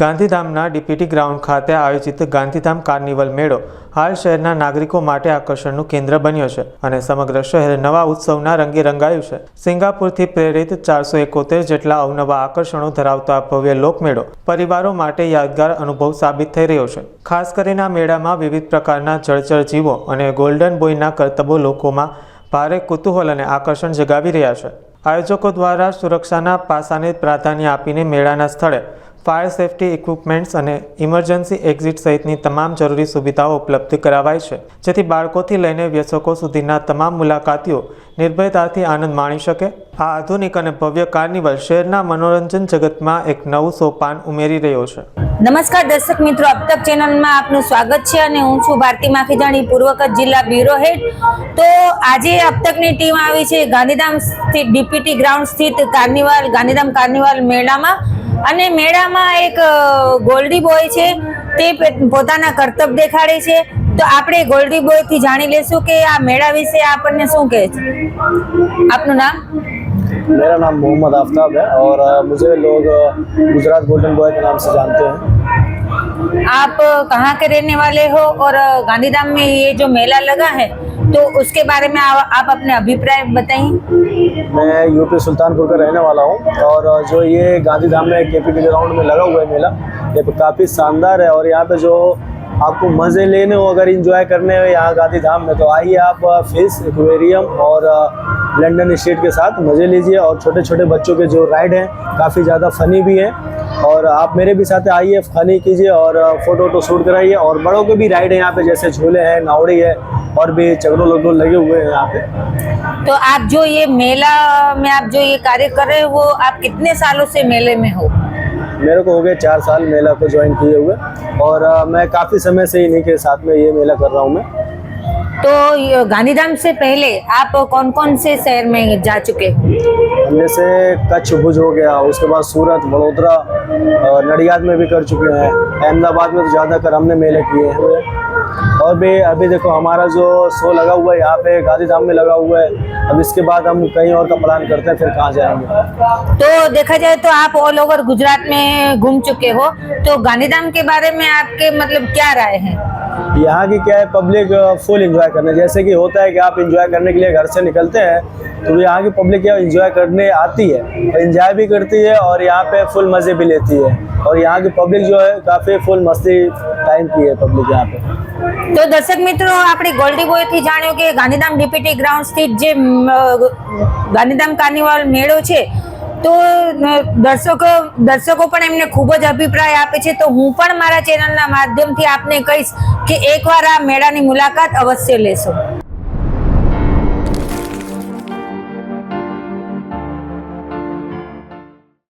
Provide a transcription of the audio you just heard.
ગાંધીધામના DPT ground ખાતે આયોજિત ગાંધીધામ કાર્નિવલ મેળો હાલ શહેરના નાગરિકો માટે આકર્ષણનું કેન્દ્ર બન્યો છે અને સમગ્ર શહેર નવા ઉત્સવના રંગે રંગાયું છે. સિંગાપુરથી પ્રેરિત ચારસો એકોતેર જેટલા અવનવા આકર્ષણો ધરાવતો આ ભવ્ય લોકમેળો પરિવારો માટે યાદગાર અનુભવ સાબિત થઈ રહ્યો છે. ખાસ કરીને આ મેળામાં વિવિધ પ્રકારના જળચર જીવો અને ગોલ્ડન બોયના કરતબો લોકોમાં ભારે કુતૂહલ અને આકર્ષણ જગાવી રહ્યા છે. આયોજકો દ્વારા સુરક્ષાના પાસાને પ્રાધાન્ય આપીને મેળાના સ્થળે ફાયર સેફટી ઇક્વિપમેન્ટ્સ અને ઇમરજન્સી એક્ઝિટ સહિતની તમામ જરૂરી સુવિધાઓ ઉપલબ્ધ કરાવાય છે. જેથી બાળકોથી લઈને વ્યસકો સુધીના તમામ મુલાકાતીઓ નિર્ભયતાથી આનંદ માણી શકે. આ આધુનિક અને ભવ્ય કાર્નિવલ શહેરના મનોરંજન જગતમાં એક નવું સોપાન ઉમેરી રહ્યો છે. નમસ્કાર દર્શક મિત્રો અબતક ચેનલમાં આપનું સ્વાગત છે અને હું છું ભારતી માખીજાણી પૂર્વ કચ્છ જિલ્લા બ્યુરો હેડ. તો આજે અબતકની ટીમ આવી છે ગાંધીધામ સ્થિત, ડીપીટી ગ્રાઉન્ડ સ્થિત કાર્નિવાલ, ગાંધીધામ કાર્નિવાલ મેળામાં. અને મેળામાં એક અ, ગોલ્ડી બોય છે તે પે- પોતાના કરતબ દેખાડે છે તો આપણે ગોલ્ડી બોય થી જાણી લેશું કે આ મેળા વિશે આપણને શું કહે છે આપનું નામ मेरा नाम मोहम्मद आफ्ताब है और अ, मुझे लोग अ, गुजरात गोल्डन बॉय के नाम से जानते हैं आप कहाँ के रहने वाले हो और गांधीधाम में ये जो मेला लगा है तो उसके बारे में आ- आप अपने अभिप्राय बताइए मैं यूपी सुल्तानपुर का रहने वाला हूँ और जो ये गांधी धाम में के पी ग्राउंड में लगा हुआ है मेला, ये काफ़ी शानदार है और यहाँ पे जो आपको मज़े लेने हो, अगर इंजॉय करने हो यहाँ गांधी धाम में तो आइए आप फ़िश एक्वेरियम और लंडन स्टेट के साथ मज़े लीजिए और छोटे छोटे बच्चों के जो राइड हैं, काफ़ी ज़्यादा फ़नी भी हैं। और आप मेरे भी साथ आइए फनी कीजिए और फ़ोटो वोटो शूट कराइए और बड़ों के भी राइड है यहाँ पे जैसे झूले हैं नावड़ी है और भी चगड़ो लगो लगे हुए हैं यहाँ पे। तो आप जो ये मेला में आप जो ये कार्य कर रहे हैं वो आप कितने सालों से मेले में हो? मेरे को हो गए चार साल मेला को ज्वाइन किए हुए और मैं काफ़ी समय से इन्हीं के साथ में ये मेला कर रहा हूँ मैं। तो गांधीधाम से पहले आप कौन कौन से शहर में जा चुके हो? हमने से कच्छ भुज हो गया उसके बाद सूरत वडोदरा नडियाद में भी कर चुके हैं। अहमदाबाद में तो ज़्यादातर हमने मेले किए हैं। और भी अभी देखो हमारा जो शो लगा हुआ है यहाँ पे गांधीधाम में लगा हुआ है अब इसके बाद हम कहीं और का प्लान करते हैं फिर कहाँ जाएँगे। तो देखा जाए तो आप ऑल ओवर गुजरात में घूम चुके हो तो गांधीधाम के बारे में आपके मतलब क्या राय है? यहाँ की क्या है पब्लिक फुल एंजॉय करने जैसे कि होता है कि आप एंजॉय करने के लिए घर से निकलते हैं तो यहाँ की पब्लिक क्या एंजॉय करने आती है एंजॉय भी करती है और यहाँ पे फुल मज़े भी लेती है और यहाँ की पब्लिक जो है काफ़ी फुल मस्ती टाइम की है पब्लिक यहाँ पे તો દર્શક મિત્રો આપણે ગોલ્ડી બોય થી જાણ્યું કે ગાંધીધામ ડીપીટી ગ્રાઉન્ડ સ્થિત જે મ, ગાંધીધામ કાર્નિવલ મેળો છે તો દર્શકો દર્શકો પણ એમને ખૂબ જ અભિપ્રાય આપે છે. તો હું પણ મારા ચેનલના માધ્યમથી આપને કહીશ કે એકવાર આ મેળાની મુલાકાત અવશ્ય લેશો.